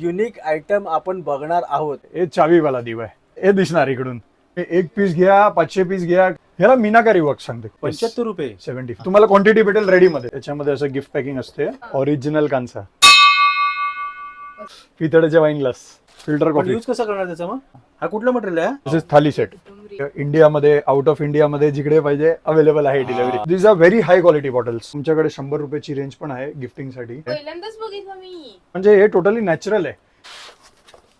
Unique item आपण बघणार आहोत. हे चावीवाला दिवा आहे. हे दिसणार इकडून. हे एक पीस घ्या पाचशे पीस घ्या. ह्याला मीनाकारी वर्क सांगते. पंच्याहत्तर रुपये. सेव्हन्टी तुम्हाला क्वांटिटी भेटेल रेडी मध्ये त्याच्यामध्ये असं गिफ्ट पॅकिंग असते. ओरिजिनल कांसा पितळेचे wine glass filter coffee use कसा करणार त्याचा मग? हा कुठलं मटेरियल आहे थाली सेट इंडियामध्ये आउट ऑफ इंडियामध्ये जिकडे पाहिजे अवेलेबल आहे delivery this are very high quality bottles तुमच्याकडे शंभर रुपयाची रेंज पण आहे गिफ्टिंगसाठी पहिल्यांदाच बघितलं मी. म्हणजे हे टोटली नॅचरल आहे.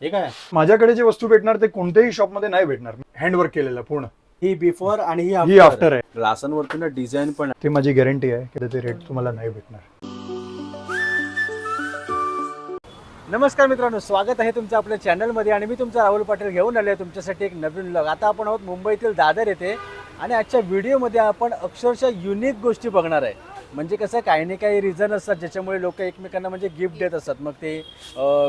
हे काय? माझ्याकडे जे वस्तू भेटणार ते कोणत्याही शॉपमध्ये नाही भेटणार. हँडवर्क केलेलं पूर्ण. ही बिफोर आणि ही ही आफ्टर आहे. ग्लासांवरती ना डिझाईन पण आहे. ते माझी गॅरंटी आहे की ते रेट तुम्हाला नाही भेटणार. नमस्कार मित्रांनो स्वागत आहे तुमचं आपल्या चॅनलमध्ये आणि मी तुमचा राहुल पाटील घेऊन आलो आहे तुमच्यासाठी एक नवीन लग आता आपण आहोत मुंबईतील दादर येथे आणि आजच्या व्हिडिओमध्ये आपण अक्षरशः युनिक गोष्टी बघणार आहे. म्हणजे कसं काही ना काही रिझन असतात ज्याच्यामुळे लोक एकमेकांना म्हणजे गिफ्ट देत असतात. मग ते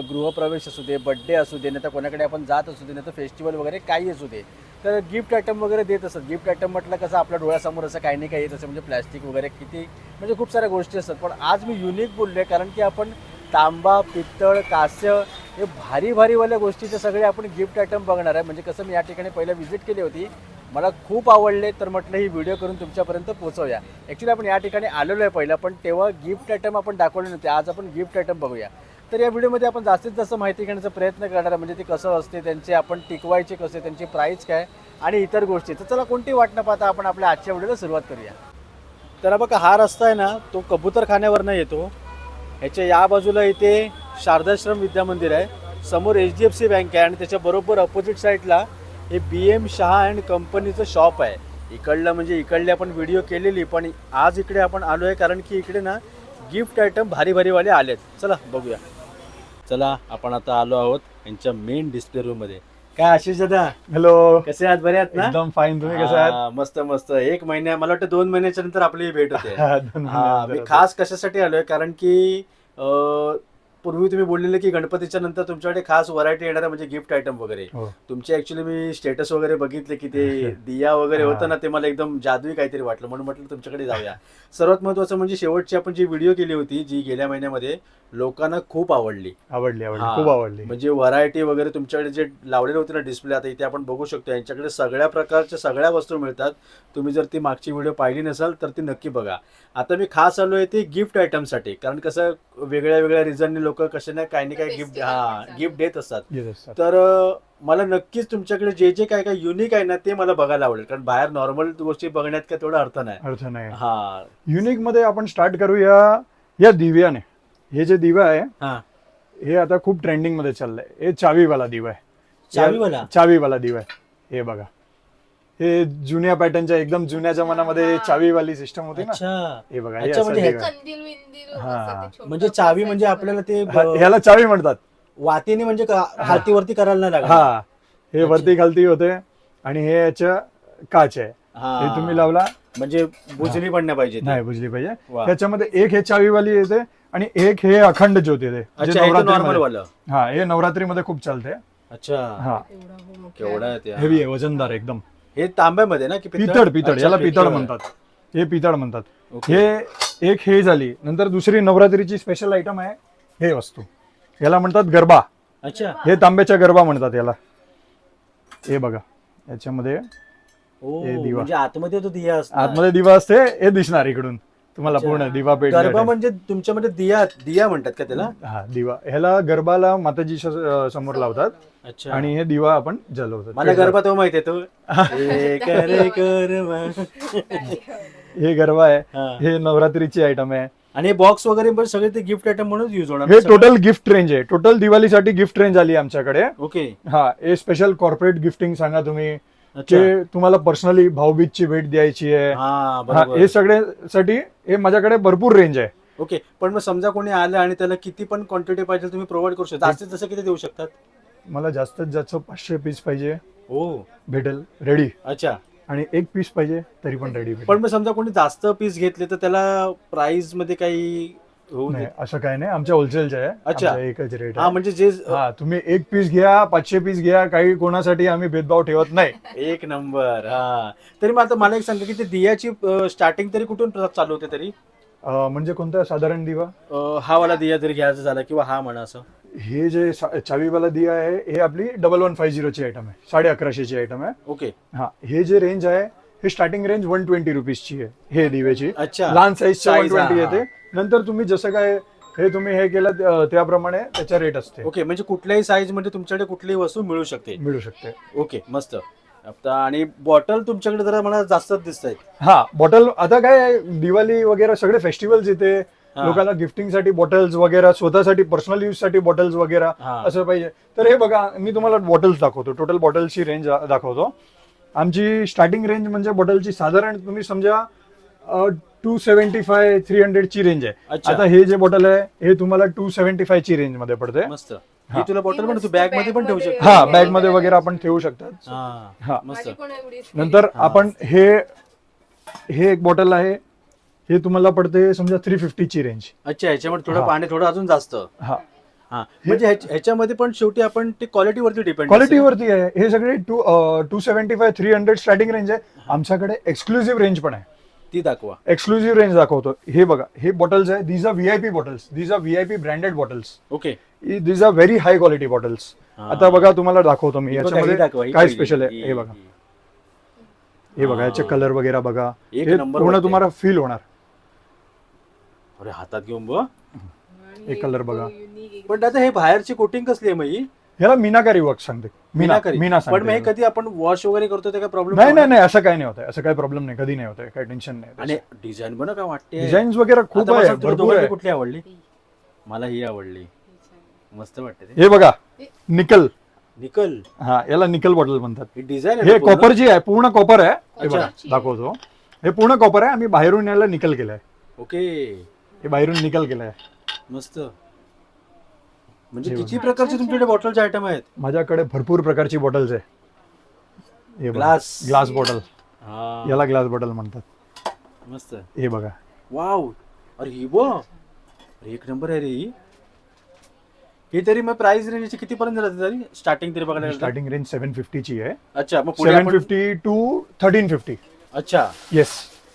गृहप्रवेश असू दे बड्डे असू दे नाही तर कोणाकडे आपण जात असू दे नाही तर फेस्टिवल वगैरे काही असू दे तर गिफ्ट आयटम वगैरे देत असतात. गिफ्ट आयटम म्हटलं कसं आपल्या डोळ्यासमोर असं काही नाही काही येत असं म्हणजे प्लॅस्टिक वगैरे किती म्हणजे खूप साऱ्या गोष्टी असतात. पण आज मी युनिक बोललो आहे कारण की आपण तांबा पित्तळ कास्य हे भारी भारीवाल्या गोष्टीचे सगळे आपण गिफ्ट आयटम बघणार आहे. म्हणजे कसं मी या ठिकाणी पहिलं व्हिजिट केली होती. मला खूप आवडले तर म्हटलं ही व्हिडिओ करून तुमच्यापर्यंत पोहोचवूया. ॲक्च्युली आपण या ठिकाणी आलेलो आहे पहिलं पण तेव्हा गिफ्ट आयटम आपण दाखवले नव्हते. आज आपण गिफ्ट आयटम बघूया. तर या व्हिडिओमध्ये आपण जास्तीत जास्त माहिती घेण्याचा प्रयत्न करणार आहे. म्हणजे ती कसं असते त्यांचे आपण टिकवायचे कसे त्यांची प्राईस काय आणि इतर गोष्टी. तर चला कोणती वाट न पाहता आपण आपल्या आजच्या व्हिडिओला सुरुवात करूया. तर बघा हा रस्ता आहे ना तो कबूतरखान्यावरनं येतो. ह्याच्या या बाजूला इथे शारदाश्रम विद्यामंदिर आहे. समोर H D F C bank आहे आणि त्याच्याबरोबर अपोजिट साईडला हे बी एम शहा अँड कंपनीचं शॉप आहे. इकडलं म्हणजे इकडले आपण व्हिडिओ केलेली पण आज इकडे आपण आलो आहे कारण की इकडे ना गिफ्ट आयटम भारी भारीवाले आलेत. चला बघूया. चला आपण आता आलो आहोत यांच्या मेन डिस्प्ले रूममध्ये काय आशिष दादा? हॅलो कसे आहात? बरे आहात ना? एकदम फाईन तुम्ही कसं आहात? हा, मस्त मस्त. एक महिन्या मला वाटतं दोन महिन्याच्या नंतर आपली ही भेट होते. हा, मी खास कशासाठी आलोय? कारण की अं, पूर्वी तुम्ही बोललेले की गणपतीच्या नंतर तुमच्याकडे खास व्हरायटी येणार आहे म्हणजे गिफ्ट आयटम वगैरे. हो. तुमचे ऍक्च्युली मी स्टेटस वगैरे बघितले की ते दिया वगैरे. होतं ना ते मला एकदम जादुई काहीतरी वाटलं. म्हणून म्हटलं तुमच्याकडे जाऊया. सर्वात महत्वाचं म्हणजे शेवटची आपण जी व्हिडिओ केली होती जी गेल्या महिन्यामध्ये लोकांना खूप आवडली. आवडली आवडली. खूप आवडली. म्हणजे व्हरायटी वगैरे तुमच्याकडे जे लावलेले होते ना डिस्प्ले आता इथे आपण बघू शकतो यांच्याकडे सगळ्या प्रकारच्या सगळ्या वस्तू मिळतात. तुम्ही जर ती मागची व्हिडिओ पाहिली नसाल तर ती नक्की बघा. आता मी खास आलो आहे ते गिफ्ट आयटमसाठी कारण कसं वेगळ्या वेगळ्या रिझनने लोक कसे ना काही ना काही गिफ्ट हा. गिफ्ट देत असतात. तर मला नक्कीच तुमच्याकडे जे जे काय काय युनिक आहे ना ते मला बघायला आवडेल. कारण बाहेर नॉर्मल गोष्टी बघण्यात काय तेवढा अर्थ नाही. अर्थ नाही. हा. युनिकमध्ये आपण स्टार्ट करूया या दिव्याने. हे जे दिवा आहे हा. हे आता खूप ट्रेंडिंगमध्ये चाललंय. हे चावीवाला दिवा आहे. चावीवाला? चावीवाला दिवा आहे. हे बघा. हे जुन्या पॅटर्नच्या एकदम जुन्या जमान्यामध्ये चावीवाली सिस्टम होती ना. अच्छा. हे बघा हे अच्छा, असं म्हणजे दिवा आहे. कंदील विंदील हा. असं ते छोटं म्हणजे चावी म्हणजे. आपल्याला ते हा, ह्याला चावी म्हणतात. वातीने म्हणजे का- खालतीवरती करायला नाही लागत हा. हे वरती खालती होते आणि हे याच्या काच. आहे हा. हे तुम्ही लावला. म्हणजे बुजली पण नाही पाहिजे ती. नाही बुजली पाहिजे. वा. त्याच्यामध्ये एक हे चावीवाली येते आणि एक हे अखंड ज्योत येते. जे अच्छा हे नॉर्मल नवरात्रीमध्ये- वालं हा हे नवरात्रीमध्ये खूप चालते. अच्छा. हा. एवढा हो मोठा केवढा आहे ते? हेवी आहे वजनदार एकदम. हे तांब्यामध्ये ना की पितळ? पितळ अच्छा, याला पितळ. म्हणतात. हे पितळ म्हणतात. ओके. हे एक हे झाली. नंतर दुसरी नवरात्रीची स्पेशल आयटम आहे हे वस्तू. याला म्हणतात गरबा. अच्छा. हे तांब्याच्या गरबा म्हणतात याला. हे बघा. याच्यामध्ये ओ हे दिवा. म्हणजे आतमध्ये तो दिया. आतमध्ये दिवा असते हे दिसणार इकडून. तुम्हाला. पूर्ण दिवा पेट गरबा म्हणजे तुमच्यामध्ये दिया दिया म्हणतात का त्याला? हा दिवा. ह्याला गरबाला माताजी समोर लावतात. अच्छा. आणि हे दिवा आपण जलवतात. मला गरबा तो माहिती तो. हे गरबा. हे आहे. हा. नवरात्रीची आयटम आहे. आणि बॉक्स वगैरे पण सगळे ते गिफ्ट आयटम म्हणून युज होणार हे? टोटल गिफ्ट रेंज आहे. टोटल दिवाळीसाठी गिफ्ट रेंज आली आमच्याकडे. ओके हा हे स्पेशल कॉर्पोरेट गिफ्टिंग सांगा तुम्ही. जे तुम्हाला पर्सनली भाऊबीजची भेट द्यायची आहे. हा हा, हे सगळ्यासाठी हे माझ्याकडे भरपूर रेंज आहे. ओके पण मग समजा कोणी आलं आणि त्याला किती पण क्वांटिटी पाहिजे तुम्ही प्रोव्हाइड करू शकता. जास्तीत जास्त किती देऊ शकतात? मला जास्तीत जास्त पाचशे पीस पाहिजे. हो. भेटेल रेडी अच्छा. आणि एक पीस पाहिजे तरी पण रेडी पण मग समजा कोणी जास्त पीस घेतले तर त्याला प्राइसमध्ये काही होऊ नाही असं काय नाही. आमच्या होलसेलचे आहे. अच्छा. एकच रेट हा म्हणजे जे हा तुम्ही एक पीस घ्या पाचशे पीस घ्या काही कोणासाठी आम्ही भेदभाव ठेवत नाही. एक नंबर हा. तरी मग आता मला एक सांगा की ते दियाची स्टार्टिंग तरी कुठून चालू होते तरी? अं, म्हणजे कोणता? साधारण दिवा? अं, हा वाला दिया जरी घ्यायचा झाला किंवा हा म्हणा असं. हे जे सा- चावीवाला दिया आहे हे आपली डबल वन फाय झिरोची आयटम आहे. साडे अकराशेची आयटम आहे. ओके. हा हे जे रेंज आहे हे स्टार्टिंग रेंज वन ट्वेंटी रुपीजची आहे. हे दिव्याची. अच्छा. लहान साईजचं वन Size, हा, ट्वेंटी हा. येते. नंतर तुम्ही जसं काय हे तुम्ही हे केलं त्या- त्याप्रमाणे त्याचा रेट असते. ओके म्हणजे कुठल्याही साईजमध्ये तुमच्याकडे कुठलीही वस्तू मिळू शकते. मिळू शकते. ओके मस्त. आता आणि बॉटल तुमच्याकडे जरा मला जास्तच दिसत आहेत हा बॉटल आता काय आहे, दिवाळी वगैरे सगळे फेस्टिवल्स येते. लोकांना गिफ्टिंगसाठी बॉटल्स वगैरे स्वतःसाठी पर्सनल यूजसाठी बॉटल्स वगैरे. असं पाहिजे. तर हे बघा मी तुम्हाला बॉटल्स दाखवतो. टोटल बॉटल्सची रेंज दाखवतो. आमची स्टार्टिंग रेंज म्हणजे बॉटलची साधारण तुम्ही समजा टू सेव्हन्टी फाय थ्री हंड्रेडची रेंज आहे. अच्छा. आता हे जे बॉटल आहे हे तुम्हाला टू सेव्हन्टी फाय ची रेंजमध्ये पडते मस्त. ही. तुला बॉटल पण तू बॅगमध्ये पण ठेवू शकतो. हा बॅगमध्ये वगैरे आपण ठेवू शकतात. हा हा. मस्त. माझी पण एवढी नंतर आपण हे हे एक बॉटल आहे हे तुम्हाला पडते समजा थ्री फिफ्टीची रेंज अच्छा ह्याच्यामध्ये थोडं हा. पाणी थोडं अजून जास्त. हा. हा. म्हणजे ह्याच- ह्याच्यामध्ये पण शेवटी आपण ते क्वालिटी वरती डिपेंड क्वालिटीवरती आहे. हे सगळे two two seventy five three hundred starting range आहे. आमच्याकडे एक्सक्लुझिव्ह रेंज पण आहे. ती दाखवा. एक्सक्लुझिव्ह रेंज दाखवतो. हे बघा हे बॉटल्स आहे. These are VIP bottles these are VIP branded bottles okay these are very high quality bottles. आता बघा तुम्हाला दाखवतो मी. याच्यामध्ये काय. स्पेशल आहे? ही- हे बघा. ही. बघा याचे. कलर वगैरे बघा. एक हे नंबर पूर्ण. तुम्हाला फील होणार. अरे हातात घेऊन बघ. हे color बघा. पण आता हे बाहेरची कोटिंग कसली आहे मग ही ह्याला मीनाकारी वर्क सांगते. मीना मीनाकरी. मीना पण मग हे सांगते कधी आपण वॉश वगैरे करतो ते काय प्रॉब्लेम नाही नाही नाही. असं काही नाही होत असं काही प्रॉब्लेम नाही. कधी नाही होत काही टेन्शन आणि नाही. डिझाईन बघ ना काय वाटते? डिझाईन्स वगैरे खूप आहे. भरपूर कुठली आवडली? मला ही आवडली. मस्त वाटते ते. हे बघा निकल. निकल? हा याला निकल बॉटल म्हणतात. ही डिझाईन हे कॉपरची आहे पूर्ण कॉपर आहे. हे अच्छा. दाखवतो. हे पूर्ण कॉपर आहे. आम्ही बाहेरून याला निकल केलंय. ओके. हे बाहेरून निकल केलंय. मस्त. म्हणजे किती प्रकारचे तुमच्याकडे बॉटलचे आयटम आहेत? माझ्याकडे भरपूर प्रकारची बॉटल्स आहे. हे बघा ग्लास ग्लास बॉटल हा. याला ग्लास बॉटल म्हणतात. मस्त. हे बघा. वाव अरे ही बो अरे एक नंबर आहे रे ही. ही तरी मग प्राइस रेंज किती पर्यंत जाते तरी? स्टार्टिंग तरी बघायला गेलं तर? स्टार्टिंग रेंज सेव्हन फिफ्टीची आहे. अच्छा मग पुढे सेव्हन आपण- फिफ्टी टू थर्टीन फिफ्टी अच्छा. येस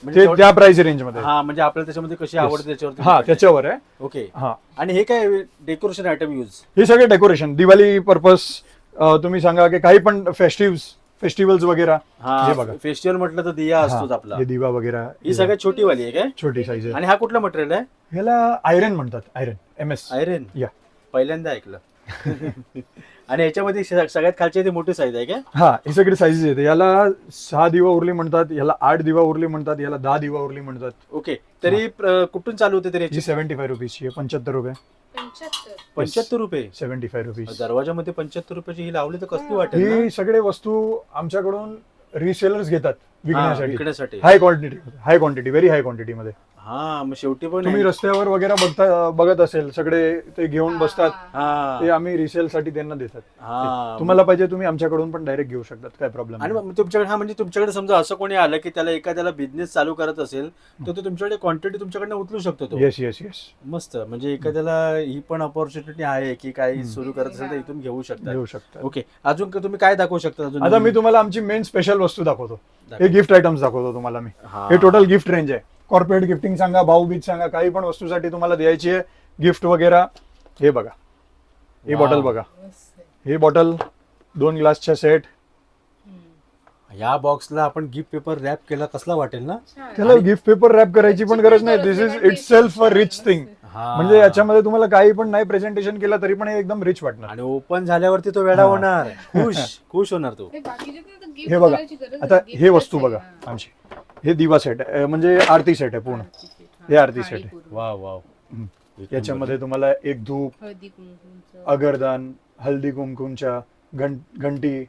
म्हणजे ते त्या प्राइस रेंजमध्ये हा म्हणजे आपल्याला त्याच्यामध्ये कशी आवडते त्याच्यावरती हा depend आहे. त्याच्यावर आहे. ओके हा. आणि हे काय डेकोरेशन आयटम यूज हे सगळे डेकोरेशन दिवाळी पर्पस तुम्ही सांगा की काही पण फेस्टिव्ह फेस्टिवल्स वगैरे. हे हा बघा. फेस्टिवल म्हटलं तर दिया असतोच हा, आपला. हे दिवा वगैरे. ही सगळ्यात छोटी वाली आहे काय? छोटी साईज आहे. आणि हा कुठला मटेरियल आहे? ह्याला आयरन म्हणतात आयरन एम एस आयरन या पहिल्यांदा ऐकलं. आणि याच्यामध्ये स- सगळ्यात खालची ती मोठी साईज आहे काय हा ही सगळी साईजेस येते याला सहा दिवा उरली म्हणतात याला आठ दिवा उरली म्हणतात याला दहा दिवा उरली म्हणतात. ओके तरी प्र- कुठून चालू होते तरी ही सेव्हन्टी फाय रुपीजची आहे पंच्याहत्तर रुपये. पंच्याहत्तर. पंच्याहत्तर रुपये? सेव्हन्टी फाय रुपीज दरवाजामध्ये पंच्याहत्तर रुपयाची ही लावली तर कसली वाटेल ना? ही सगळे वस्तू आमच्याकडून रिसेलर्स घेतात हा, विकण्यासाठी. विकण्यासाठी. High quantity high quantity very high quantity मध्ये. हा मग शेवटी पण तुम्ही रस्त्यावर वगैरे बघता बघत असेल सगळे ते घेऊन बसतात. हा. ते आम्ही रिसेल साठी त्यांना देतात. हा. तुम्हाला पाहिजे तुम्ही आमच्याकडून पण डायरेक्ट घेऊ शकतात काय प्रॉब्लेम आणि मग तुमच्याकडे हा म्हणजे तुमच्याकडे समजा असं कोणी आलं की त्याला एखाद्याला बिझनेस चालू करत असेल तर तो तुमच्याकडे क्वांटिटी तुमच्याकडनं उचलू शकतो तो. येस येस येस मस्त. म्हणजे एखाद्याला ही पण ऑपॉर्च्युनिटी आहे की काही सुरू करत असेल तर इथून घेऊ शकता घेऊ शकतात. ओके अजून का- तुम्ही काय दाखवू शकता अजून? आता मी तुम्हाला आमची मेन स्पेशल वस्तू दाखवतो. दाखव. हे गिफ्ट आयटम्स दाखवतो तुम्हाला मी. हा. हे टोटल गिफ्ट रेंज आहे. कॉर्पोरेट गिफ्टिंग सांगा भाऊबीज सांगा काही पण वस्तूसाठी तुम्हाला द्यायची आहे गिफ्ट वगैरे. हे बघा. ही. बॉटल बघा. ही बॉटल दोन ग्लासच्या सेट. या बॉक्सला आपण गिफ्ट पेपर रॅप केला कसला वाटेल ना? त्याला गिफ्ट पेपर रॅप करायची पण गरज नाही. This is itself a rich thing. म्हणजे याच्यामध्ये तुम्हाला काही पण नाही प्रेझेंटेशन केलं तरी पण एकदम रिच वाटणार. आणि ओपन झाल्यावरती तो वेडा. होणार. खुश खुश होणार तो. हे बघा. करायची गरज आता नाही. हे वस्तू. बघा. आमची. हे दिवा सेट आहे म्हणजे आरती सेट आहे पूर्ण हा. आरती set आहे. वा वा. याच्यामध्ये तुम्हाला एक धूप हळदी. अगरदान हल्दी कुंकुमच्या घं घंटी.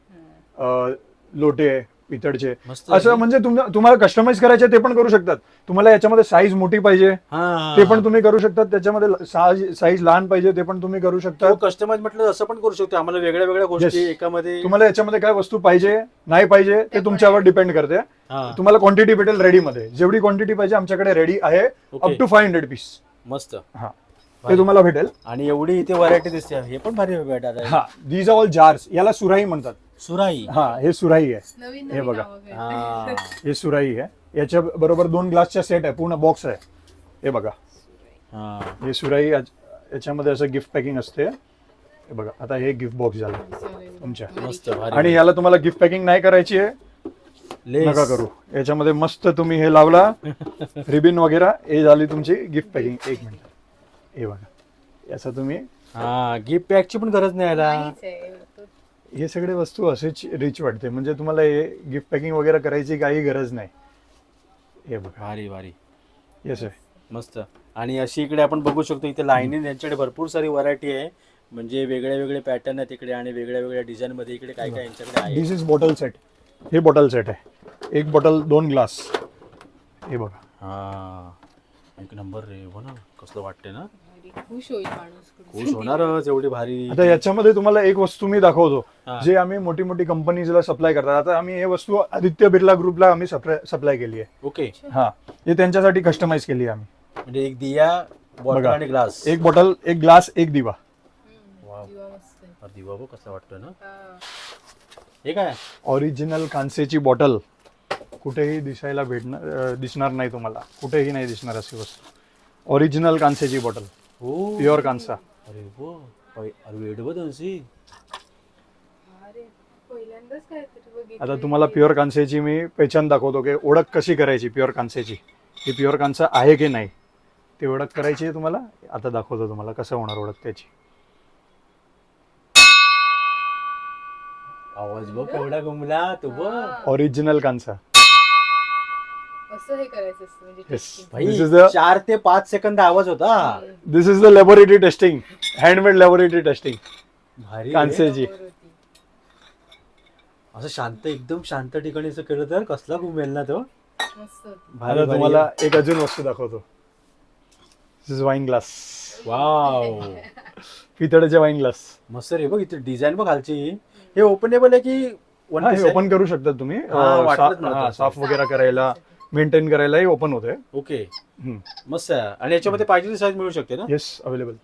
अ, लोटे पितळचे मस्त असं म्हणजे तुम- तुम्हाला कस्टमाइज करायचे ते पण करू शकतात. तुम्हाला याच्यामध्ये साईज मोठी पाहिजे. हा. ते पण तुम्ही करू शकतात. त्याच्यामध्ये साईज लहान पाहिजे ते पण तुम्ही करू शकता कस्टमाइज म्हटलं असं पण करू शकतो. आम्हाला वेगळ्या वेगळ्या गोष्टी Yes. एकामध्ये तुम्हाला याच्यामध्ये काय वस्तू पाहिजे नाही पाहिजे ते तुमच्यावर. डिपेंड करते. हा. तुम्हाला क्वांटिटी भेटेल रेडी मध्ये जेवढी क्वांटिटी पाहिजे आमच्याकडे रेडी आहे. Up. To five hundred piece मस्त. हा. ते तुम्हाला भेटेल. आणि एवढी इथे व्हरायटी दिसते. हे पण भारी भेटत आहे. हा. दीज ऑल जार्स याला सुराई म्हणतात. सुराई. हा हे सुराई आहे. नवीन हे नवीन बघा. नावं. हा. हे सुराई आहे. याच्या बरोबर दोन ग्लासच्या सेट आहे पूर्ण बॉक्स आहे. हे बघा. हा. हे सुराई याच- याच्यामध्ये असं गिफ्ट पॅकिंग असते. हे बघा आता हे गिफ्ट बॉक्स झालं. तुमच्या. मस्त भारी. आणि याला तुम्हाला गिफ्ट पॅकिंग नाही करायची आहे. लेस. नका करू. याच्यामध्ये मस्त तुम्ही हे लावला. रिबिन वगैरे हे झाली तुमची गिफ्ट पॅकिंग एक मिनिट. हे बघा. याचा तुम्ही हा गिफ्ट पॅकची पण गरज नाही याला. नाहीच आहे. हे सगळे वस्तू असेच रिच वाटते. म्हणजे तुम्हाला हे गिफ्ट पॅकिंग वगैरे करायची काही गरज नाही. हे बघा. भारी भारी. येस आहे मस्त. आणि अशी इकडे आपण बघू शकतो इथे लाईनीन यांच्याकडे भरपूर सारी व्हरायटी आहे. म्हणजे वेगळे वेगळे पॅटर्न आहेत इकडे आणि वेगळ्या वेगळ्या डिझाईन मध्ये इकडे काय काय यांच्याकडे आहे. दिस इज बॉटल सेट हे बॉटल सेट आहे. एक बॉटल दोन ग्लास हे बघा. हा. एक नंबर रे हो ना. कसलं वाटते ना. खुश होईल माणूस कुठे. खुश होणारच एवढी भारी. आता याच्यामध्ये तुम्हाला एक वस्तू मी दाखवतो. जे आम्ही मोठी मोठी कंपनीजला सप्लाय करतात. आता आम्ही हे वस्तू आदित्य बिर्ला ग्रुपला आम्ही सप्लाय केली आहे. ओके. हा. हे त्यांच्यासाठी कस्टमाइज केली आहे आम्ही. म्हणजे एक दिया बॉटल. आणि ग्लास एक बॉटल एक ग्लास एक दिवा. दिवा मस्त आहे. दिवा बघ कसा वाटतोय ना. हा. काय? ओरिजिनल कांसेची बॉटल कुठेही दिसायला भेटणार दिसणार नाही तुम्हाला. कुठेही नाही दिसणार अशी वस्तू. ओरिजिनल कांसेची बॉटल हो. प्युअर कांसा अरे अरे अरे वेड बघ त्यांची अरे पहिल्यांदाच काहीतरी बघितलं आता तुम्हाला प्युअर कांसेची मी पेचान दाखवतो की ओळख कशी करायची प्युअर कांसेची ही प्युअर कांसा आहे की नाही? ती ओळख करायची आहे तुम्हाला? आता दाखवतो तुम्हाला कसं होणार ओळख त्याची. आवाज बघ केवढा घुमला तू बघ. हा. ओरिजिनल कांसा असं हे करायचं असतं म्हणजे Yes. testing. भाई This is the- चार ते पाच सेकंद आवाज होता. This is the laboratory testing handmade laboratory testing भारी रे. कांसेची बरोबर होती. असं शांत एकदम शांत ठिकाणी असं केलं तर कसला घुमेल ना तो मस्त होती. भारी आता भारी. तुम्हाला एक अजून वस्तू दाखवतो this is wine glass wow पितळेचे wine glass मस्त रे बघ इथे डिझाईन बघ खालची हे ओपनेबल आहे की one piece आहे? ओपन करू शकता तुम्ही हा, अं, वाटलंच सा- मला हा, तसं. साफ वगैरे करायला मेंटेन करायलाही ओपन होते ओके मस्त आहे. आणि याच्यामध्ये पाहिजे ती साईज मिळू शकते ना? येस अवेलेबल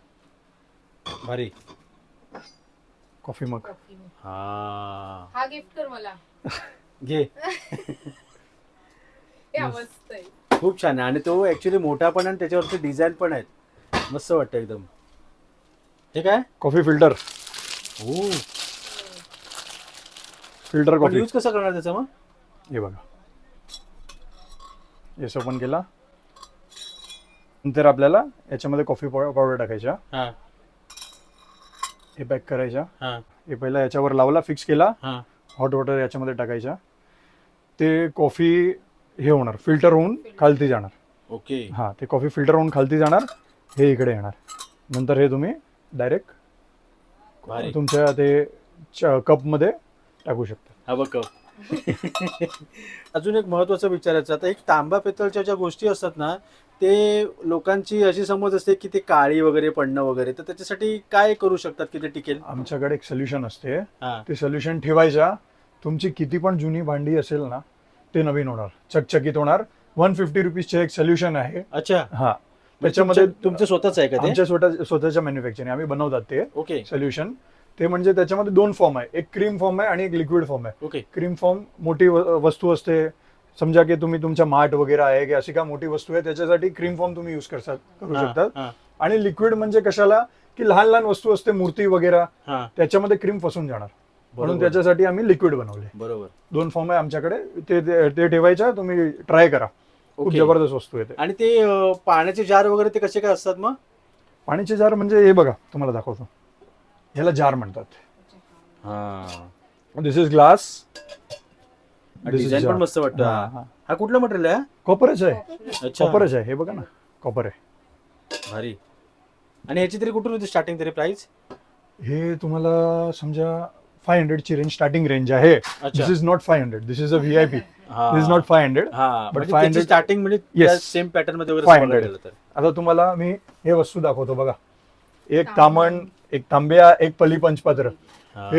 भारी. Coffee mug. हा. हा गिफ्ट कर मला. घे. मस्त. आहे. खूप छान आहे. आणि तो ऍक्च्युली मोठा पण आहे आणि त्याच्यावरती डिझाईन पण आहेत. मस्त वाटतं एकदम. हे काय? कॉफी फिल्टर हो फिल्टर कॉफी यूज कसा करणार त्याचा मग? हे बघा. येस ओपन केला नंतर आपल्याला याच्यामध्ये कॉफी पावडर टाकायच्या हा. हे पॅक करायच्या हा. हे पहिला याच्यावर लावला फिक्स केला. हा. हॉट वॉटर याच्यामध्ये टाकायच्या ते कॉफी हे होणार फिल्टर होऊन खालती जाणार. ओके. हां ते कॉफी फिल्टर होऊन खालती जाणार. हे इकडे येणार. नंतर हे तुम्ही डायरेक्ट भारी. तुमच्या ते च- कपमध्ये टाकू शकता. हा बघ कप. अजून एक महत्वाचं विचारायचं. आता एक तांबा पितळच्या ज्या गोष्टी असतात ना ते लोकांची अशी समज असते की ते काळी वगैरे पडणं वगैरे. तर त्याच्यासाठी काय करू शकतात की ते टिकेल? आमच्याकडे एक सोल्युशन असते. हा. ते सोल्युशन ठेवायच्या तुमची किती पण जुनी भांडी असेल ना ते नवीन होणार. चकचकीत होणार. वन फिफ्टी रुपीजचे एक सोल्युशन आहे. अच्छा. हा. त्याच्यामध्ये तुमचं- तुमचं स्वतःच आहे का ते? आमच्या स्वतः स्वतःच्या मॅन्युफॅक्चरिंग आम्ही बनवतात ते ओके सोल्युशन ते म्हणजे त्याच्यामध्ये दोन फॉर्म आहे. एक क्रीम फॉर्म आहे आणि एक लिक्विड फॉर्म आहे. ओके क्रीम फॉर्म मोठी वस्तू असते. समजा की तुम्ही तुमच्या माठ वगैरे आहे की अशी काय मोठी वस्तू आहे त्याच्यासाठी क्रीम फॉर्म तुम्ही युज करू शकतात. हा, आणि लिक्विड म्हणजे कशाला? की लहान लहान वस्तू असते मूर्ती वगैरे. त्याच्यामध्ये क्रीम फसून जाणार. म्हणून. त्याच्यासाठी आम्ही लिक्विड बनवले. बरोबर. दोन फॉर्म आहे आमच्याकडे. ते ठेवायच्या तुम्ही ट्राय करा. खूप. जबरदस्त वस्तू आहे आणि ते पाण्याचे जार वगैरे ते कसे काय असतात मग? पाण्याचे जार म्हणजे हे बघा तुम्हाला दाखवतो. ह्याला जार म्हणतात. हा. दिस इज ग्लास डिझाईन पण मस्त वाटतं. हा. कुठलं मटेरियल आहे? कॉपरच आहे. अच्छा. कॉपरच आहे. हे बघा ना. कॉपर आहे. भारी. आणि ह्याची तरी कुठून होती स्टार्टिंग तरी प्राइस हे तुम्हाला समजा फाय हंड्रेडची रेंज स्टार्टिंग रेंज आहे. This is not five hundred this is a V I P this is not five hundred हा. But but 500 स्टार्टिंग म्हणजे. सेम पॅटर्नमध्ये वगैरे 500. बघायला गेलं तर. आता तुम्हाला मी हे वस्तू दाखवतो बघा. एक तामण एक तांब्या एक पली पंचपात्र हा.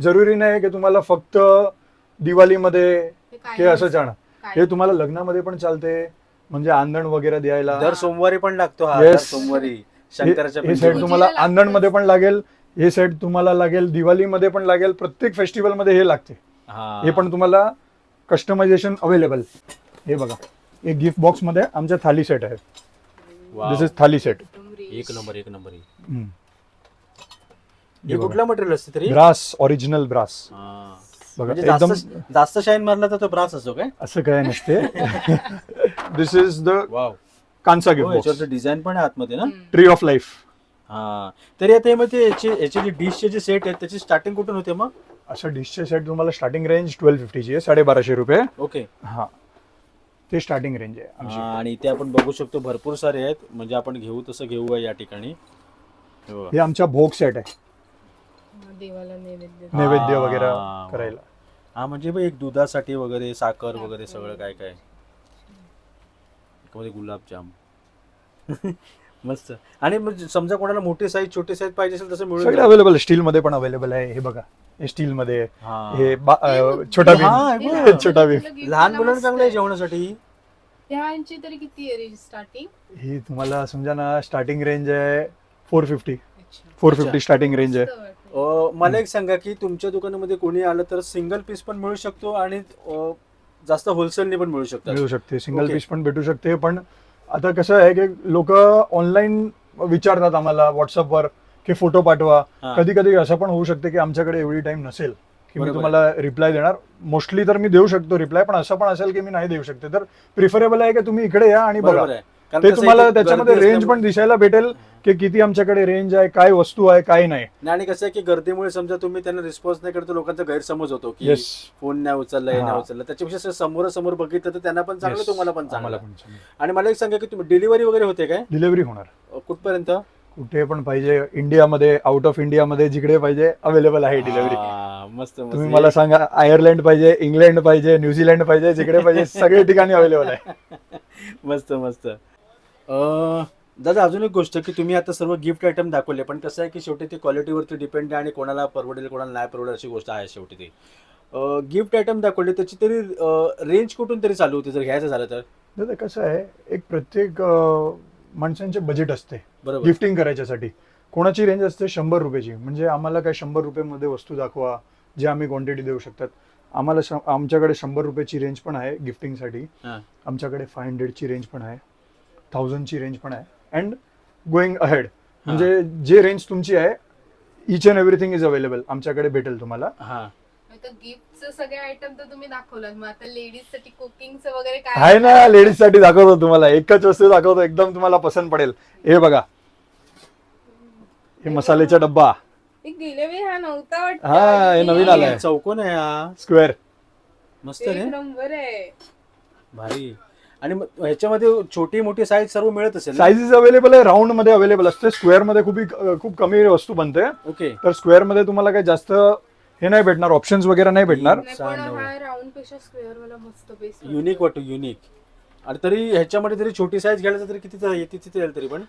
जरुरी नाही की तुम्हाला फक्त दिवाळीमध्ये हे हे असं जाणं काय? हे तुम्हाला लग्नामध्ये पण चालते म्हणजे आंदण वगैरे द्यायला दर सोमवारी पण लागतो हा Yes. सोमवारी शंकराच्या हे सेट पिंडीवर. तुम्हाला आंदणमध्ये. पण लागेल हे सेट तुम्हाला लागेल दिवाळीमध्ये पण लागेल प्रत्येक फेस्टिवलमध्ये हे लागते हा. हे पण तुम्हाला कस्टमायझेशन अवेलेबल हे बघा एक गिफ्ट बॉक्समध्ये आमच्या थाली सेट आहे. दिस इज थाली सेट एक नंबर एक नंबर हे. कुठलं मटेरियल असते तरी? Brass original brass. हा. बघा म्हणजे एकदम जास्त जास्त शाईन मारला तर तो ब्रास असतो काय? असं काय नसते. This is the wow kansa gift box याच्यावरचं design पण आहे आतमध्ये ना? ट्री ऑफ लाईफ हा. तरी आता हे मग ते याचे याचे जे डिशचे जे सेट आहेत त्याची स्टार्टिंग कुठून होते मग? अशा डिशचे सेट तुम्हाला स्टार्टिंग रेंज ट्वेल्व फिफ्टीची आहे साडेबाराशे रुपये. ओके हा. ते स्टार्टिंग रेंज आहे आमची. आणि इथे आपण बघू शकतो भरपूर सारे आहेत. म्हणजे आपण घेऊ तसं घेऊ या ठिकाणी. हे बघा. हे आमच्या भोग सेट आहे. देवाला नैवेद्य. नैवेद्य हा, वगैरे. करायला. हा म्हणजे बघ एक दुधासाठी वगैरे साखर वगैरे सगळं काय काय? गुलाबजाम मस्त. आणि मग समजा कोणाला मोठी साईज छोटी साईज पाहिजे असेल तसं मिळून सगळे जाईल. अवेलेबल स्टील मध्ये पण अवेलेबल आहे. हे बघा हे स्टील मध्ये आहे. हा. हे बा- अं, छोटा हा, भीम. बघ. छोटा भीम. लहान मुलांना चांगलं आहे जेवणासाठी? ह्यांची तरी किती आहे रेंज स्टार्टिंग ही तुम्हाला समजा ना स्टार्टिंग रेंज आहे four fifty four fifty starting range आहे. मला एक सांगा की तुमच्या दुकानामध्ये कोणी आलं तर सिंगल पीस पण मिळू शकतो आणि अं, जास्त होलसेलने पण मिळू शकतात. मिळू शकते. सिंगल. पीस पण भेटू शकते. पण आता कसं आहे की लोक ऑनलाईन विचारतात आम्हाला व्हॉट्सअपवर की फोटो पाठवा. हा. कधी कधी असं पण होऊ शकते की आमच्याकडे एवढी टाइम नसेल की मी बरोबर. तुम्हाला रिप्लाय देणार. मोस्टली तर मी देऊ शकतो रिप्लाय पण असं पण असेल की मी नाही देऊ शकते. तर प्रिफरेबल आहे की तुम्ही इकडे या आणि बघा. बरोबर आहे. ते तुम्हाला त्याच्यामध्ये रेंज पण दिसायला भेटेल की किती आमच्याकडे रेंज आहे काय वस्तू आहे काय नाही. आणि कसं आहे की गर्दीमुळे समजा तुम्ही त्यांना रिस्पॉन्स नाही करतो लोकांचा गैरसमज होतो की फोन नाही उचलला हे नाही. उचलला. त्याच्यापेक्षा समोरासमोर बघितलं तर त्यांना पण चांगलं तुम्हाला पण चांगलं. आणि मला एक सांगा की तुम्ही डिलिव्हरी वगैरे होते काय? डिलिव्हरी होणार. कुठपर्यंत? कुठे पण पाहिजे इंडियामध्ये आउट ऑफ इंडियामध्ये जिकडे पाहिजे अवेलेबल आहे डिलिव्हरी मस्त मस्त. तुम्ही मला सांगा आयर्लंड पाहिजे इंग्लंड पाहिजे न्यूझीलंड पाहिजे जिकडे पाहिजे सगळे ठिकाणी अवेलेबल आहे. मस्त मस्त. अ, दादा अजून एक गोष्ट की तुम्ही आता सर्व गिफ्ट आयटम दाखवले पण कसं आहे की शेवटी ते क्वालिटीवरती डिपेंड आहे आणि कोणाला परवडेल कोणाला नाही परवडेल अशी गोष्ट आहे शेवटी ती. गिफ्ट आयटम दाखवले त्याची तरी रेंज कुठून तरी चालू होती जर घ्यायचं झालं तर? दादा कसं आहे एक प्रत्येक अं, माणसांचे बजेट असते बरोबर. गिफ्टिंग करायच्यासाठी. कोणाची रेंज असते? शंभर रुपयाची. म्हणजे आम्हाला काय शंभर रुपयामध्ये वस्तू दाखवा जे आम्ही क्वांटिटी देऊ शकतात. आम्हाला श- आमच्याकडे शंभर रुपयाची रेंज पण आहे गिफ्टिंगसाठी हा. आमच्याकडे फाय हंड्रेडची रेंज पण आहे. थाउजंडची रेंज पण आहे. अँड गोईंग अहेड म्हणजे जे रेंज तुमची आहे each and everything is available आमच्याकडे भेटेल तुम्हाला. हा. आता गिफ्टचे सगळे आयटम तर तुम्ही दाखवलं मग आता लेडीजसाठी कुकिंगचं वगैरे आहे ना लेडीजसाठी दाखवतो तुम्हाला. एकच वस्तू दाखवतो एकदम तुम्हाला पसंत पडेल. हे बघा. हे मसाल्याचा डब्बा. हा नव्हता वाटतं. हा, हे नवीन आलाय. चौकोन आहे हा. स्क्वेअर. मस्त रे. नंबर आहे. भारी. आणि ह्याच्यामध्ये छोटी मोठी साईज सर्व मिळत असेल? साईजेस अवेलेबल आहे राऊंडमध्ये अवेलेबल असते. स्क्वेअरमध्ये खूप खूप कमी वस्तू बनते. ओके तर स्क्वेअरमध्ये तुम्हाला काही जास्त हे नाही भेटणार ऑप्शन्स वगैरे नाही भेटणार. युनिक वाटतो. युनिक आणि तरी ह्याच्यामध्ये तरी छोटी साईज घ्यायला तरी किती येते तिथे येईल तरी पण?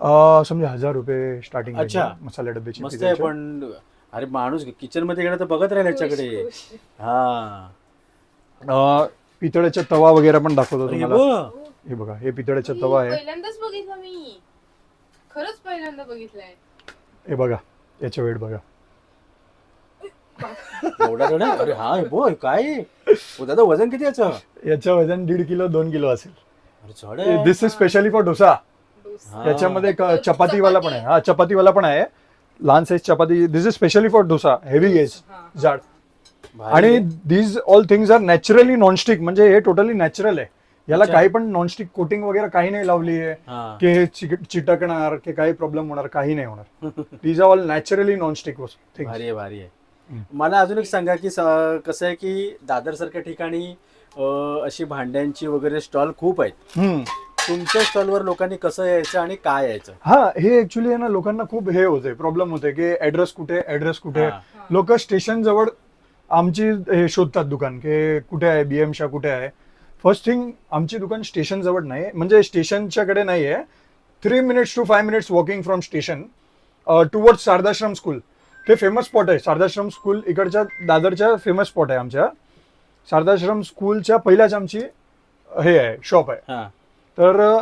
अं, समजा हजार रुपये स्टार्टिंग अच्छा. मसाला डब्याची मस्त आहे. पण अरे माणूस किचनमध्ये गेला तर बघत राहील ह्याच्याकडे हा. अं, पितळेचा तवा वगैरे पण दाखवतो तुम्हाला. हे बघा हे पितळेचा तवा आहे. पहिल्यांदाच बघितलं मी. खरंच पहिल्यांदा बघितलंय. हे बघा याचा वेट बघा. एवढा जण आहे? अरे हा हे बोय काय? ओ, दादा वजन किती याचं? याचं वजन दीड किलो दोन किलो असेल. अरे आहे. This is specially for dosa. Dosa. हा. याच्यामध्ये एक चपातीवाला पण आहे. हा चपातीवाला पण आहे. लहान size chapati. This is specially for dosa. Heavy gauge हा. जाड आणि. These all things are naturally nonstick म्हणजे हे टोटली नॅचरल आहे याला. काही पण नॉनस्टिक कोटिंग वगैरे काही नाही लावली आहे. की हे चिटकणार की काही प्रॉब्लेम होणार काही नाही होणार these are all naturally nonstick भारी आहे भारी आहे. मला अजून एक सांगा की कसं आहे की दादर सारख्या ठिकाणी अशी भांड्यांची वगैरे स्टॉल खूप आहेत तुमच्या स्टॉलवर लोकांनी कसं यायचं आणि काय यायचं हा हे ऍक्च्युली ना लोकांना खूप हे होते प्रॉब्लेम होते की ऍड्रेस कुठे ऍड्रेस कुठे. लोक स्टेशन जवळ आमची हे शोधतात दुकान की कुठे आहे बीएम शा कुठे आहे? फर्स्ट थिंग आमची दुकान स्टेशन जवळ नाही म्हणजे स्टेशनच्या कडे नाही आहे. Three minutes two five minutes walking from station toward Sharadashram school ते फेमस स्पॉट आहे. शारदाश्रम स्कूल इकडच्या दादरच्या फेमस स्पॉट आहे आमच्या. शारदाश्रम स्कूलच्या पहिल्याच आमची हे आहे शॉप आहे. तर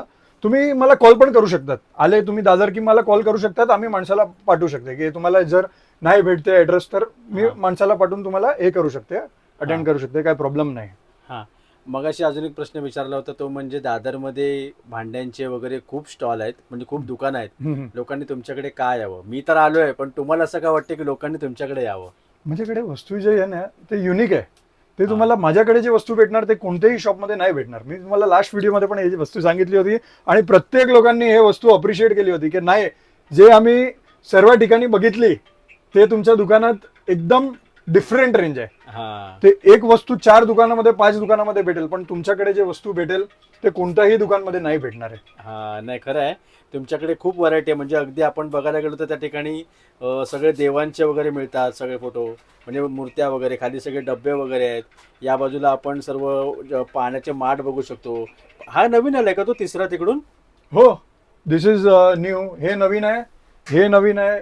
तुम्ही मला कॉल पण करू शकतात. आले तुम्ही दादर की मला कॉल करू शकतात. आम्ही माणसाला पाठवू शकते की तुम्हाला जर नाही भेटते ऍड्रेस तर मी हा. माणसाला पाठवून तुम्हाला हे करू शकते अटेंड. करू शकते काय प्रॉब्लेम नाही. हा. मगाशी अजून एक प्रश्न विचारला होता तो म्हणजे दादरमध्ये भांड्यांचे वगैरे खूप स्टॉल आहेत म्हणजे खूप दुकानं आहेत. हम्म. लोकांनी तुमच्याकडे काय यावं? मी तर आलोय पण तुम्हाला असं काय वाटतं की लोकांनी तुमच्याकडे यावं? माझ्याकडे वस्तू जे आहे ना ते युनिक आहे. ते तुम्हाला माझ्याकडे जे वस्तू भेटणार ते कोणत्याही शॉपमध्ये नाही भेटणार. मी तुम्हाला लास्ट व्हिडिओमध्ये पण ही वस्तू सांगितली होती आणि प्रत्येक लोकांनी हे वस्तू अप्रिशिएट केली होती की नाही जे आम्ही सर्व ठिकाणी बघितली ते तुमच्या दुकानात एकदम डिफरंट रेंज आहे. हा. ते एक वस्तू चार दुकानामध्ये पाच दुकानामध्ये भेटेल पण तुमच्याकडे जे वस्तू भेटेल ते कोणत्याही दुकानमध्ये नाही भेटणार आहे. हा नाही खरं आहे. तुमच्याकडे खूप व्हरायटी आहे. म्हणजे अगदी आपण बघायला गेलो तर त्या ठिकाणी सगळे देवांचे वगैरे मिळतात सगळे फोटो म्हणजे मूर्त्या वगैरे खाली सगळे डबे वगैरे आहेत. या बाजूला आपण सर्व पाण्याचे माठ बघू शकतो. हा नवीन आलाय का तो तिसरा तिकडून? हो. दिस इज न्यू हे नवीन आहे. हे नवीन आहे.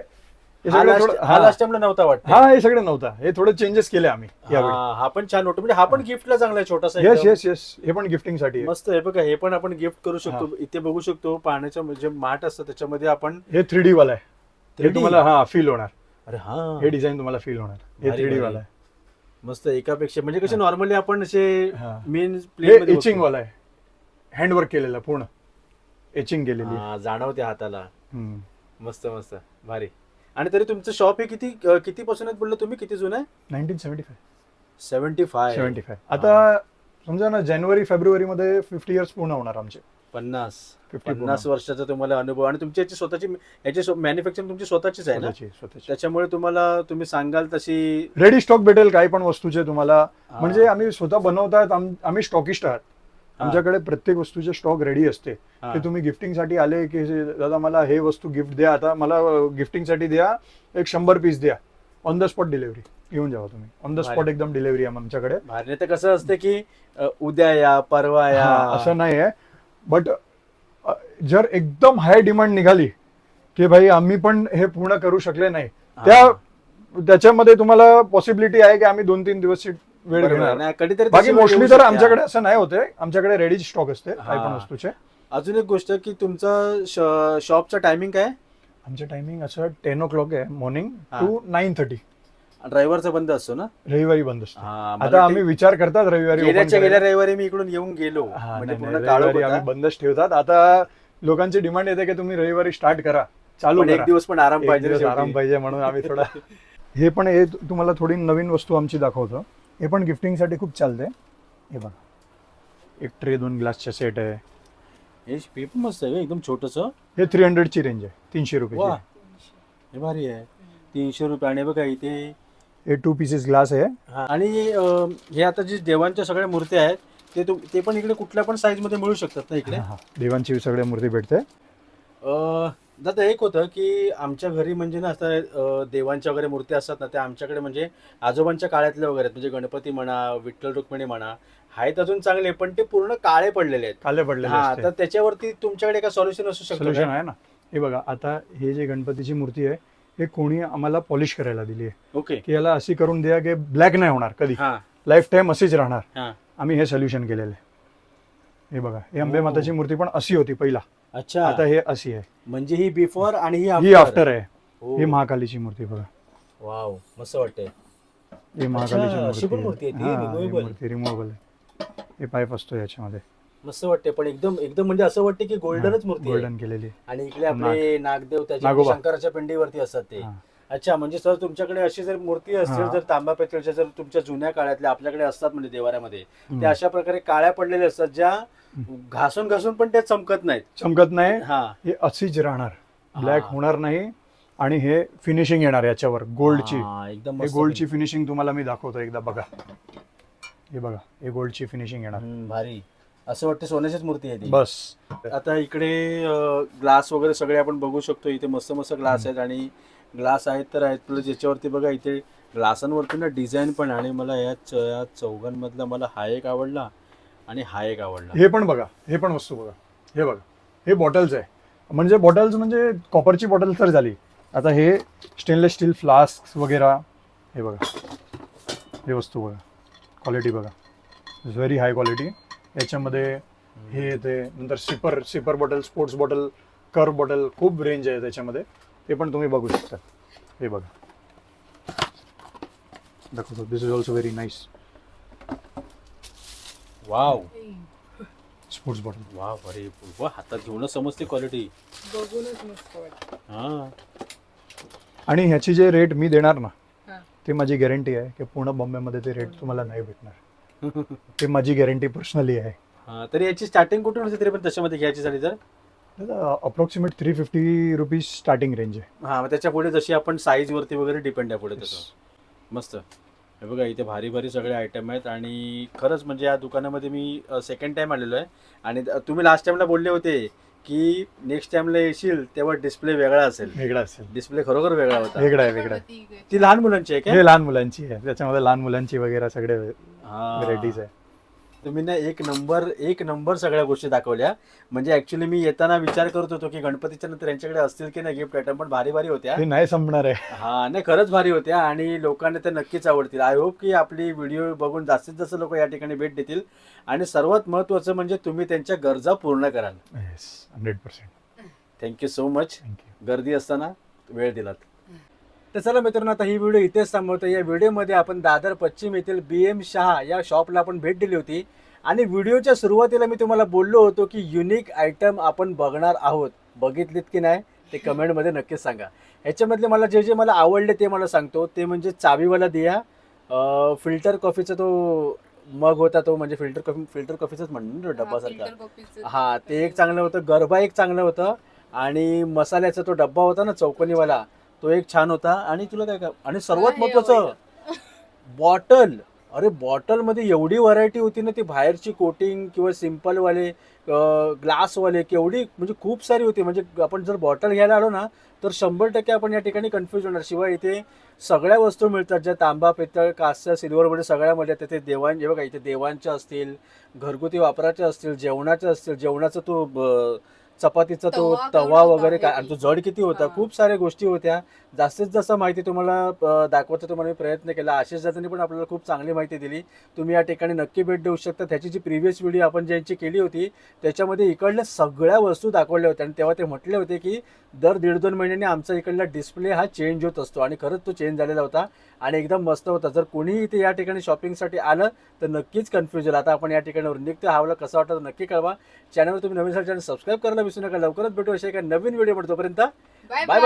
हे हा सगळं last- थोडं- हा हा. लास्ट टाइमला नव्हता वाटतं. हा हे सगळं नव्हता. हे थोडं चेंजेस केले आम्ही यावेळी हा हा पण छान वाटतो म्हणजे हा पण गिफ्टला चांगला आहे छोटासा येस एकदम. येस येस हे पण गिफ्टिंगसाठी आहे. मस्त आहे. बघा हे पण आपण गिफ्ट करू शकतो. इथे बघू शकतो पाण्याच्या म्हणजे माठ असतं त्याच्यामध्ये आपण हे थ्री डी वाला आहे. हे 3D? तुम्हाला हा फील होणार. अरे हा. हे डिझाईन तुम्हाला फील होणार. हे भारी, थ्री डी भारी. वाला आहे. मस्त एकापेक्षा. म्हणजे कसे नॉर्मली आपण असे हा. मेन हे एचिंग वाला आहे. हँडवर्क केलेलं पूर्ण. एचिंग केलेली. आहे. जाणवते हाताला. हम्म. मस्त मस्त. भारी. आणि तरी तुमचं शॉप हे किती किती पासून बोललं तुम्ही? किती जुनं आहे? 1975 सेव्हन्टी फाय सेव्हन्टी फाय आता समजा ना जानेवारी फेब्रुवारी मध्ये फिफ्टी इयर्स पूर्ण होणार आमचे. पन्नास. 50 पन्नास वर्षाचा तुम्हाला अनुभव. आणि तुमची याची स्वतःची याची मॅन्युफॅक्चरिंग तुमची स्वतःचीच आहे ना? त्याच्यामुळे तुम्हाला तुम्ही सांगाल तशी रेडी स्टॉक भेटेल काही पण वस्तूचे तुम्हाला. म्हणजे आम्ही स्वतः बनवतात आम- आम्ही स्टॉकिस्ट आहात. आमच्याकडे प्रत्येक वस्तूचे स्टॉक रेडी असते. ते तुम्ही गिफ्टिंगसाठी आले की दादा मला हे वस्तू गिफ्ट द्या. आता मला गिफ्टिंगसाठी द्या. एक शंभर पीस द्या. ऑन द स्पॉट डिलिव्हरी घेऊन जावा तुम्ही. On the. स्पॉट एकदम डिलिव्हरी आहे आमच्याकडे. भारी तर कसं असतं की उद्या या परवा या. असं नाही आहे. बट जर एकदम हाय डिमांड निघाली की भाई आम्ही पण हे पूर्ण करू शकले नाही. त्या त्याच्यामध्ये तुम्हाला पॉसिबिलिटी आहे की आम्ही दोन तीन दिवस वेळ बरोबर. घेणार नाही, कधीतरी बाकी वेळ मोस्टली येऊ तर शकते. आमच्याकडे असं नाही होते आमच्याकडे रेडी स्टॉक असते काही पण हा. वस्तूचे अजून एक गोष्ट की तुमचा शॉपचा टायमिंग काय आमचं टायमिंग असं टेन ओ क्लॉक आहे मॉर्निंग हा. टू नाईन थर्टी ड्रायव्हरचा बंद असतो ना रविवारी बंद असतो हा, मला आता आम्ही ते- विचार करतात रविवारी open गेल्याच्या करायला. गेल्या रविवारी मी इकडून येऊन गेलो हा, म्हणजे नाही, पूर्ण नाही, काळोख रविवारी होता. आम्ही बंदच ठेवतात आता लोकांची डिमांड येते की तुम्ही रविवारी स्टार्ट करा चालू पण एक करा दिवस पण आराम एक पाहिजे दिवस शेवटी. आराम पाहिजे म्हणून आम्ही थोडा हे पण हे तुम्हाला थोडी नवीन वस्तू आमची दाखवतो हे पण गिफ्टिंगसाठी खूप चालते हे बघा. एक ट्रे दोन ग्लासच्या सेट आहे. हे पण मस्त आहे एकदम छोटस. हे थ्री हंड्रेडची रेंज आहे. तीनशे वा. रुपये हे भारी आहे. तीनशे रुपये आणि बघा इथे. हे टू पीसेस ग्लास आहे. हा, आणि हे आता जे देवांच्या सगळ्या मूर्त्या आहेत ते तुम- ते पण इकडे कुठल्या पण साईजमध्ये मिळू शकतात ना इकडे. देवांची सगळ्या मूर्ती भेटते. अं, दादा एक होतं की आमच्या घरी म्हणजे ना असं अं, देवांच्या वगैरे मूर्ती असतात ना त्या आमच्याकडे म्हणजे आजोबांच्या काळातल्या वगैरे आहेत. म्हणजे गणपती म्हणा विठ्ठल रुक्मिणी म्हणा आहेत अजून चांगले पण ते पूर्ण काळे पडलेले आहेत. काले पडलेले हा असते. तर त्याच्यावरती तुमच्याकडे काय सोल्युशन असू शकतं सोल्युशन का? आहे ना. हे बघा आता हे जे गणपतीची मूर्ती आहे हे कोणी आम्हाला पॉलिश करायला दिली आहे. ओके. की याला अशी करून द्या की ब्लॅक नाही होणार कधी. हा. लाईफ टाईम अशीच राहणार. हा. आम्ही हे सोल्युशन केलेलं आहे. हे बघा हे अंबे ओ. माताची मूर्ती पण अशी होती पहिला. अच्छा. आता हे अशी आहे. म्हणजे ही बिफोर आणि ही ही आफ्टर आहे. हो. ही महाकालीची मूर्ती बघा. वाव मस्त वाटतंय. ही महाकालीची अशी पण मूर्ती आहे ती, removable. रिमूव्हेबल हे पाईप असतो याच्यामध्ये. मस्त वाटते पण एकदम एकदम म्हणजे असं वाटते की गोल्डनच मूर्ती आहे. गोल्डन केलेली आणि इकडे आपले नागदेव त्याच्या नागोबा. शंकराच्या पिंडीवरती असतात ते. हा. अच्छा म्हणजे सर तुमच्याकडे अशी जर मूर्ती असतील हा. जर तांबा पितळच्या जर तुमच्या जुन्या काळातल्या आपल्याकडे असतात म्हणजे देवाऱ्यामध्ये. त्या अशा प्रकारे काळ्या पडलेल्या असतात ज्या घासून घासून पण त्या चमकत नाहीत. चमकत नाही. हा. हे अशीच राहणार. ब्लॅक हा. होणार नाही आणि हे फिनिशिंग येणार याच्यावर गोल्डची. हा, एकदम हे मस्त गोल्डची फिनिशिंग तुम्हाला मी दाखवतो एकदा बघा. हे बघा हे गोल्डची फिनिशिंग येणार. हम्म, भारी. असं वाटतं सोन्याचीच मूर्ती आहे ती. बस. आता इकडे ग्लास वगैरे सगळे आपण बघू शकतो इथे मस्त मस्त ग्लास आहेत आणि ग्लास आहेत तर आहेत. प्लस याच्यावरती बघा इथे ग्लासांवरती ना डिझाईन पण आणि मला या च- या चौघांमधला मला हा एक आवडला आणि हा एक आवडला. हे पण बघा हे पण वस्तू बघा. हे बघा हे बॉटल्स आहे. म्हणजे बॉटल्स म्हणजे कॉपरची बॉटल तर झाली. आता हे स्टेनलेस स्टील फ्लास्क वगैरे हे बघा. हे वस्तू बघा. क्वालिटी बघा. इट्स व्हेरी हाय क्वालिटी याच्यामध्ये हे येते. नंतर sipper sipper bottle sports bottle curve bottle खूप रेंज आहे त्याच्यामध्ये. ते पण तुम्ही बघू शकता. हे बघा. दाखवतो. This is also very nice wow sports bottle वा अरे वा हातात घेऊनच समजते क्वालिटी बघूनच मस्त वाटतं. हा. आणि ह्याची जे रेट मी देणार ना हा. ते माझी गॅरंटी आहे की पूर्ण बॉम्बेमध्ये ते रेट तुम्हाला नाही भेटणार. ते माझी गॅरंटी पर्सनली आहे. हा तरी याची स्टार्टिंग कुठून होते तरी पण तशामध्ये घ्यायची झाली तर? Approximate three fifty rupees starting range आहे. हा मग त्याच्या पुढे जशी आपण साईज वरती वगैरे डिपेंड आहे पुढे तसं. मस्त. हे बघा इथे भारी भारी सगळे आयटम आहेत आणि खरंच म्हणजे या दुकानामध्ये मी सेकंड टाइम आलेलो आहे. आणि त- तुम्ही लास्ट टाइमला बोलले होते की नेक्स्ट टाइमला येशील तेव्हा डिस्प्ले वेगळा असेल. वेगळा असेल. डिस्प्ले खरोखर वेगळा होता. वेगळा आहे वेगळा आहे. ती लहान मुलांची आहे हे का लहान मुलांची आहे. त्याच्यामध्ये लहान मुलांची वगैरे सगळे हा. व्हरायटीज आहे. तुम्ही ना एक नंबर एक नंबर सगळ्या गोष्टी दाखवल्या. म्हणजे ऍक्च्युली मी येताना विचार करत होतो की गणपतीच्या नंतर यांच्याकडे असतील की नाही गिफ्ट आयटम पण भारी भारी होत्या. ते नाही संपणार आहे. हा नाही खरंच भारी होत्या आणि लोकांना ते नक्कीच आवडतील. आय होप की आपली व्हिडिओ बघून जास्तीत जास्त लोक या ठिकाणी भेट देतील. आणि सर्वात महत्त्वाचं म्हणजे तुम्ही त्यांच्या गरजा पूर्ण कराल. Hundred percent thank you so much गर्दी असताना वेळ दिलात. तर चला मित्रांनो आता ही व्हिडिओ इथेच थांबवतो. या व्हिडिओमध्ये आपण दादर पश्चिम येथील बी एम शहा या शॉपला आपण भेट दिली होती. आणि व्हिडिओच्या सुरुवातीला मी तुम्हाला बोललो होतो की युनिक आयटम आपण बघणार आहोत. बघितलीत की नाही ते कमेंटमध्ये नक्कीच सांगा. ह्याच्यामधले मला जे जे मला आवडले ते मला सांगतो. ते म्हणजे चावीवाला दिया. फिल्टर कॉफीचा तो मग होता तो म्हणजे फिल्टर कॉफी फिल्टर कॉफीचाच म्हणणं ना हा, डब्बासारखा. हा ते एक चांगलं होतं. गरबा एक चांगलं होतं. आणि मसाल्याचा तो डब्बा होता ना चौकोनीवाला. तो एक छान होता. आणि तुला काय काय आणि सर्वात महत्वाचं बॉटल. अरे बॉटलमध्ये एवढी व्हरायटी होती ना ती बाहेरची कोटिंग किंवा सिम्पलवाले ग्लासवाले केवढी म्हणजे खूप सारी होती. म्हणजे आपण जर बॉटल घ्यायला आलो ना तर शंभर टक्के आपण या ठिकाणी कन्फ्यूज होणार. शिवाय इथे सगळ्या वस्तू मिळतात ज्या तांबा पितळ कास्य सिल्वरमध्ये सगळ्यामध्ये तिथे देवां हे बघा इथे देवांच्या असतील घरगुती वापराच्या असतील जेवणाच्या असतील जेवणाचा तो चपातीचा तो तवा वगैरे काय. आणि तो जड किती होता. खूप साऱ्या गोष्टी होत्या. जास्तीत जास्त माहिती तुम्हाला दाखवायचा तुम्हाला प्रयत्न केला. आशिष दादांनी पण आपल्याला खूप चांगली माहिती दिली. तुम्ही या ठिकाणी नक्की भेट देऊ शकता. त्याची जी प्रिव्हियस व्हिडिओ आपण ज्यांची केली होती त्याच्यामध्ये इकडल्या सगळ्या वस्तू दाखवल्या होत्या. आणि तेव्हा ते म्हटले होते की दर दीड दोन महिन्यांनी आमचा इकडला डिस्प्ले हा चेंज होत असतो. आणि खरंच तो चेंज झालेला होता. आणि एकदम मस्त होता. जर कोणी इथे या ठिकाणी शॉपिंगसाठी आलं तर नक्कीच कन्फ्युज होईल आता आपण या ठिकाणी निघतो हवाला कसं वाटतं नक्की कळवा. चॅनलवर तुम्ही नवीन चॅनल सबस्क्राईब करायला विसरू नका. लवकरच भेटू अशा एका नवीन व्हिडिओ तोपर्यंत. बाय. बाय